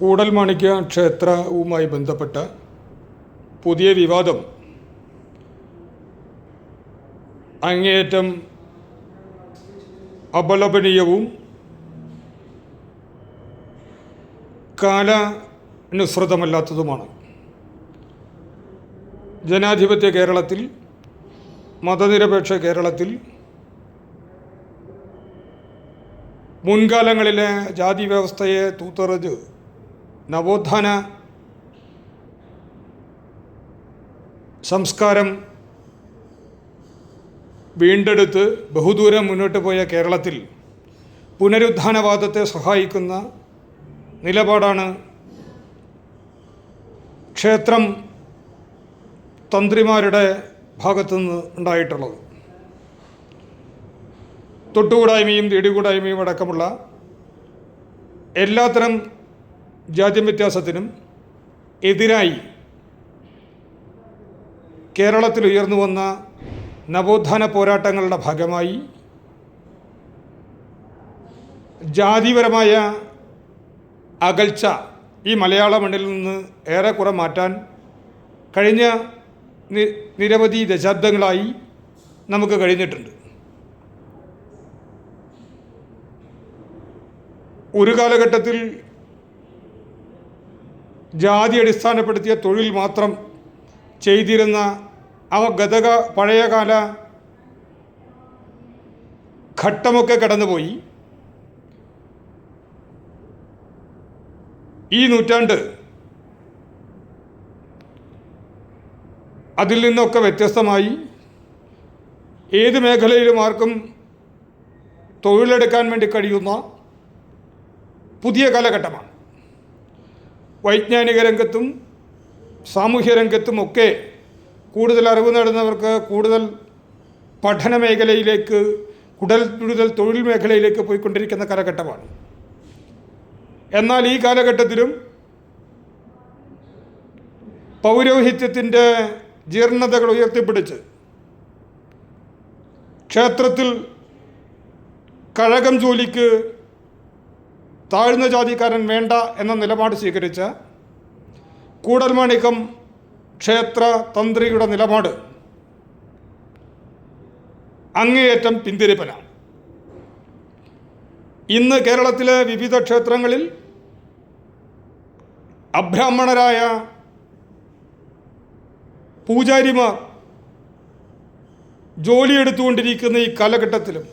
കൂടൽമാണിക്യ ക്ഷേത്രവുമായി ബന്ധപ്പെട്ട പുതിയ വിവാദം. അങ്ങേയറ്റം അപലപനീയവും കാലാനുസൃതമല്ലാത്തതുമാണ്. ജനാധിപത്യ കേരളത്തിൽ മതനിരപേക്ഷ കേരളത്തിൽ മുൻകാലങ്ങളിലെ ജാതി വ്യവസ്ഥയെ തൂത്തെറിഞ്ഞ് നവോത്ഥാന സംസ്കാരം വീണ്ടെടുത്ത് ബഹുദൂരം മുന്നോട്ട് പോയ കേരളത്തിൽ പുനരുത്ഥാനവാദത്തെ സഹായിക്കുന്ന നിലപാടാണ് ക്ഷേത്രം തന്ത്രിമാരുടെ ഭാഗത്തുനിന്ന് ഉണ്ടായിട്ടുള്ളത്. തൊട്ടുകൂടായ്മയും തേടികൂടായ്മയും അടക്കമുള്ള എല്ലാത്തരം ജാതി വ്യത്യാസത്തിനും എതിരായി കേരളത്തിൽ ഉയർന്നു വന്ന നവോത്ഥാന പോരാട്ടങ്ങളുടെ ഭാഗമായി ജാതിപരമായ അകൽച്ച ഈ മലയാള മണ്ണിൽ നിന്ന് ഏറെക്കുറെ മാറ്റാൻ കഴിഞ്ഞ നിരവധി ദശാബ്ദങ്ങളായി നമുക്ക് കഴിഞ്ഞിട്ടുണ്ട്. ഒരു കാലഘട്ടത്തിൽ ജാതി അടിസ്ഥാനപ്പെടുത്തിയ തൊഴിൽ മാത്രം ചെയ്തിരുന്ന അവ ഗതക പഴയകാല ഘട്ടമൊക്കെ കടന്നുപോയി. ഈ നൂറ്റാണ്ട് അതിൽ നിന്നൊക്കെ വ്യത്യസ്തമായി ഏത് മേഖലയിലും ആർക്കും തൊഴിലെടുക്കാൻ വേണ്ടി കഴിയുന്ന പുതിയ കാലഘട്ടമാണ്. വൈജ്ഞാനിക രംഗത്തും സാമൂഹ്യ രംഗത്തും ഒക്കെ കൂടുതൽ അറിവ് നേടുന്നവർക്ക് കൂടുതൽ പഠന മേഖലയിലേക്ക് കൂടുതൽ കൂടുതൽ തൊഴിൽ മേഖലയിലേക്ക് പോയിക്കൊണ്ടിരിക്കുന്ന കാലഘട്ടമാണ്. എന്നാൽ ഈ കാലഘട്ടത്തിലും പൗരോഹിത്യത്തിന്റെ ജീർണതകൾ ഉയർത്തിപ്പിടിച്ച് ക്ഷേത്രത്തിൽ കഴകം ജോലിക്ക് താഴ്ന്ന ജാതിക്കാരൻ വേണ്ട എന്ന നിലപാട് സ്വീകരിച്ച കൂടൽമാണിക്കം ക്ഷേത്ര തന്ത്രിയുടെ നിലപാട് അങ്ങേയറ്റം പിന്തിരിപ്പനാണ്. ഇന്ന് കേരളത്തിലെ വിവിധ ക്ഷേത്രങ്ങളിൽ അബ്രാഹ്മണരായ പൂജാരിമാർ ജോലിയെടുത്തുകൊണ്ടിരിക്കുന്ന ഈ കാലഘട്ടത്തിലും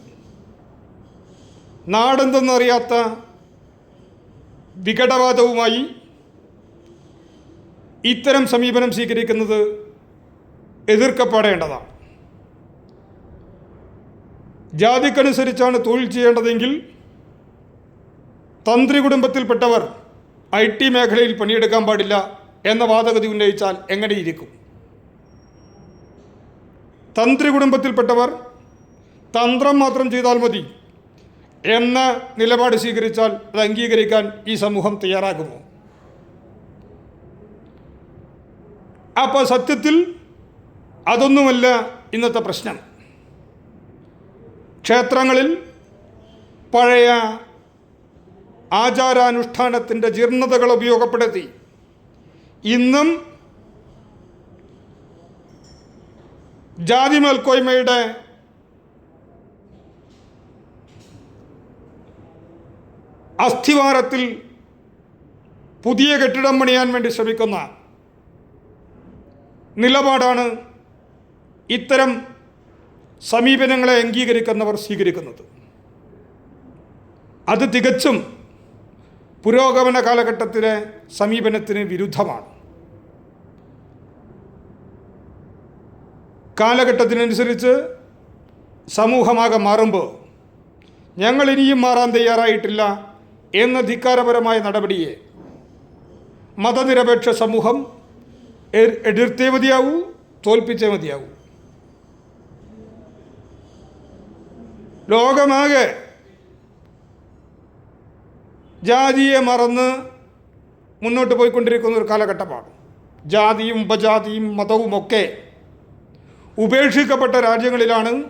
നാടെന്തെന്നറിയാത്ത വികടവാദവുമായി ഇത്തരം സമീപനം സ്വീകരിക്കുന്നത് എതിർക്കപ്പെടേണ്ടതാണ്. ജാതിക്കനുസരിച്ചാണ് തൊഴിൽ ചെയ്യേണ്ടതെങ്കിൽ തന്ത്രി കുടുംബത്തിൽപ്പെട്ടവർ ഐ ടി മേഖലയിൽ പണിയെടുക്കാൻ പാടില്ല എന്ന വാദഗതി ഉന്നയിച്ചാൽ എങ്ങനെയിരിക്കും? തന്ത്രി കുടുംബത്തിൽപ്പെട്ടവർ തന്ത്രം മാത്രം ചെയ്താൽ മതി. എന്ന നിലപാട് സ്വീകരിച്ചാൽ അത് അംഗീകരിക്കാൻ ഈ സമൂഹം തയ്യാറാകുമോ? അപ്പോൾ സത്യത്തിൽ അതൊന്നുമല്ല ഇന്നത്തെ പ്രശ്നം. ക്ഷേത്രങ്ങളിൽ പഴയ ആചാരാനുഷ്ഠാനത്തിന്റെ ജീർണതകൾ ഉപയോഗപ്പെടുത്തി ഇന്നും ജാതി മേൽക്കോയ്മയുടെ അസ്ഥിവാരത്തിൽ പുതിയ കെട്ടിടം പണിയാൻ വേണ്ടി ശ്രമിക്കുന്ന നിലപാടാണ് ഇത്തരം സമീപനങ്ങളെ അംഗീകരിക്കുന്നവർ സ്വീകരിക്കുന്നത്. അത് തികച്ചും പുരോഗമന കാലഘട്ടത്തിലെ സമീപനത്തിന് വിരുദ്ധമാണ്. കാലഘട്ടത്തിനനുസരിച്ച് സമൂഹമാകെ മാറുമ്പോൾ ഞങ്ങൾ ഇനിയും മാറാൻ തയ്യാറായിട്ടില്ല. എന്ന ധിക്കാരപരമായ നടപടിയെ മതനിരപേക്ഷ സമൂഹം എതിർത്തേ മതിയാവൂ തോൽപ്പിച്ചേ മതിയാവൂ. ലോകമാകെ ജാതിയെ മറന്ന് മുന്നോട്ട് പോയിക്കൊണ്ടിരിക്കുന്ന ഒരു കാലഘട്ടമാണ്. ജാതിയും ഉപജാതിയും മതവുമൊക്കെ ഉപേക്ഷിക്കപ്പെട്ട രാജ്യങ്ങളിലാണ്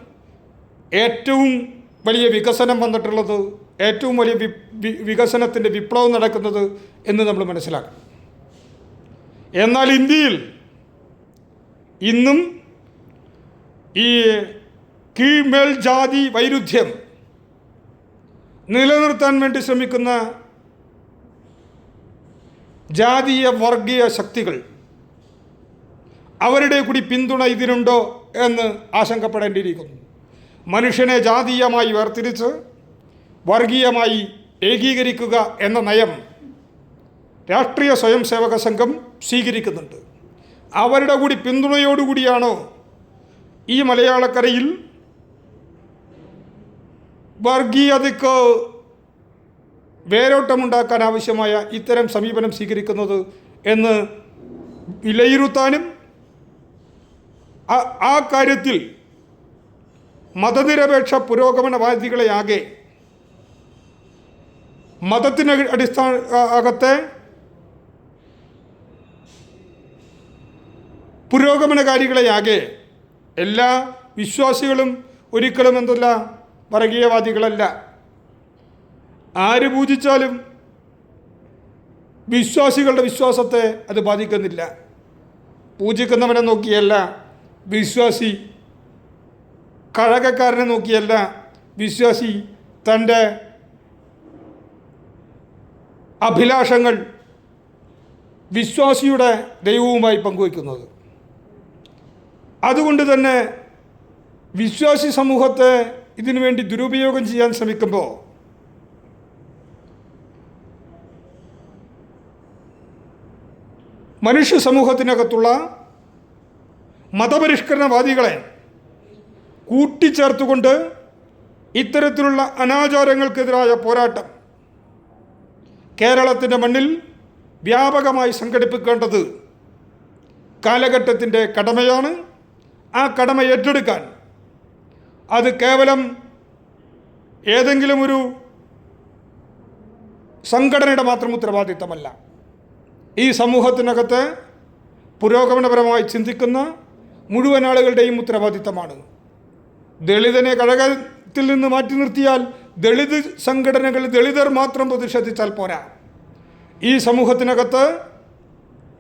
ഏറ്റവും വലിയ വികസനം വന്നിട്ടുള്ളത് ഏറ്റവും വലിയ വികസനത്തിന്റെ വിപ്ലവം നടക്കുന്നത് എന്ന് നമ്മൾ മനസ്സിലാക്കണം. എന്നാൽ ഇന്ത്യയിൽ ഇന്നും ഈ കീഴ്മേൽ ജാതി വൈരുദ്ധ്യം നിലനിർത്താൻ വേണ്ടി ശ്രമിക്കുന്ന ജാതീയ വർഗീയ ശക്തികൾ അവരുടെ കൂടി പിന്തുണ ഇതിനുണ്ടോ എന്ന് ആശങ്കപ്പെടേണ്ടിയിരിക്കുന്നു. മനുഷ്യനെ ജാതീയമായി വേർതിരിച്ച് വർഗീയമായി ഏകീകരിക്കുക എന്ന നയം രാഷ്ട്രീയ സ്വയം സേവക സംഘം സ്വീകരിക്കുന്നുണ്ട്. അവരുടെ കൂടി പിന്തുണയോടുകൂടിയാണോ ഈ മലയാളക്കരയിൽ വർഗീയതയ്ക്ക് വേരോട്ടമുണ്ടാക്കാൻ ആവശ്യമായ ഇത്തരം സമീപനം സ്വീകരിക്കുന്നത് എന്ന് വിലയിരുത്താനും ആ- കാര്യത്തിൽ മതനിരപേക്ഷ പുരോഗമനവാദികളെയാകെ മതത്തിന് അടിസ്ഥാന അകത്തെ പുരോഗമനകാരികളെയാകെ എല്ലാ വിശ്വാസികളും ഒരിക്കലും എന്തല്ല വർഗീയവാദികളല്ല. ആര് പൂജിച്ചാലും വിശ്വാസികളുടെ വിശ്വാസത്തെ അത് ബാധിക്കുന്നില്ല. പൂജിക്കുന്നവനെ നോക്കിയല്ല വിശ്വാസി കഴകക്കാരനെ നോക്കിയല്ല വിശ്വാസി തന്റെ അഭിലാഷങ്ങൾ വിശ്വാസിയുടെ ദൈവവുമായി പങ്കുവയ്ക്കുന്നത്. അതുകൊണ്ട് തന്നെ വിശ്വാസി സമൂഹത്തെ ഇതിനു വേണ്ടി ദുരുപയോഗം ചെയ്യാൻ ശ്രമിക്കുമ്പോൾ മനുഷ്യ സമൂഹത്തിനകത്തുള്ള മതപരിഷ്കരണവാദികളെ കൂട്ടിച്ചേർത്തുകൊണ്ട് ഇത്തരത്തിലുള്ള അനാചാരങ്ങൾക്കെതിരായ പോരാട്ടം കേരളത്തിന്റെ മണ്ണിൽ വ്യാപകമായി സംഘടിപ്പിക്കേണ്ടത് കാലഘട്ടത്തിന്റെ കടമയാണ്. ആ കടമ ഏറ്റെടുക്കാൻ അത് കേവലം ഏതെങ്കിലും ഒരു സംഘടനയുടെ മാത്രം ഉത്തരവാദിത്തമല്ല. ഈ സമൂഹത്തിനകത്ത് പുരോഗമനപരമായി ചിന്തിക്കുന്ന മുഴുവൻ ആളുകളുടെയും ഉത്തരവാദിത്തമാണ്. ദളിതനെ കഴകത്തിൽ നിന്ന് മാറ്റി നിർത്തിയാൽ ദളിത് സംഘടനകൾ ദളിതർ മാത്രം പ്രതിഷേധിച്ചാൽ പോരാ. ഈ സമൂഹത്തിനകത്ത്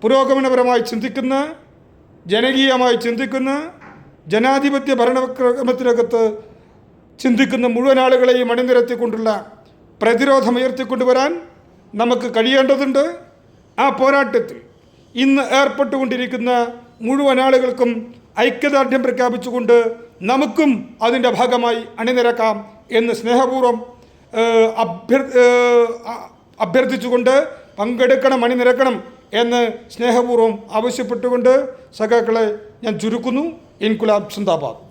പുരോഗമനപരമായി ചിന്തിക്കുന്ന ജനകീയമായി ചിന്തിക്കുന്ന ജനാധിപത്യ ഭരണക്രമത്തിനകത്ത് ചിന്തിക്കുന്ന മുഴുവൻ ആളുകളെയും അണിനിരത്തിക്കൊണ്ടുള്ള പ്രതിരോധം ഉയർത്തിക്കൊണ്ടുവരാൻ നമുക്ക് കഴിയേണ്ടതുണ്ട്. ആ പോരാട്ടത്തിൽ ഇന്ന് ഏർപ്പെട്ടുകൊണ്ടിരിക്കുന്ന മുഴുവൻ ആളുകൾക്കും ഐക്യദാർഢ്യം പ്രഖ്യാപിച്ചുകൊണ്ട് നമുക്കും അതിന്റെ ഭാഗമായി അണിനിരക്കാം. എന്ന് സ്നേഹപൂർവം അഭ്യർ അഭ്യർത്ഥിച്ചുകൊണ്ട് പങ്കെടുക്കണം അണിനിരക്കണം എന്ന് സ്നേഹപൂർവം ആവശ്യപ്പെട്ടുകൊണ്ട് സഖാക്കളെ ഞാൻ ചുരുക്കുന്നു. ഇൻകുലാബ് സിന്ദാബാദ്.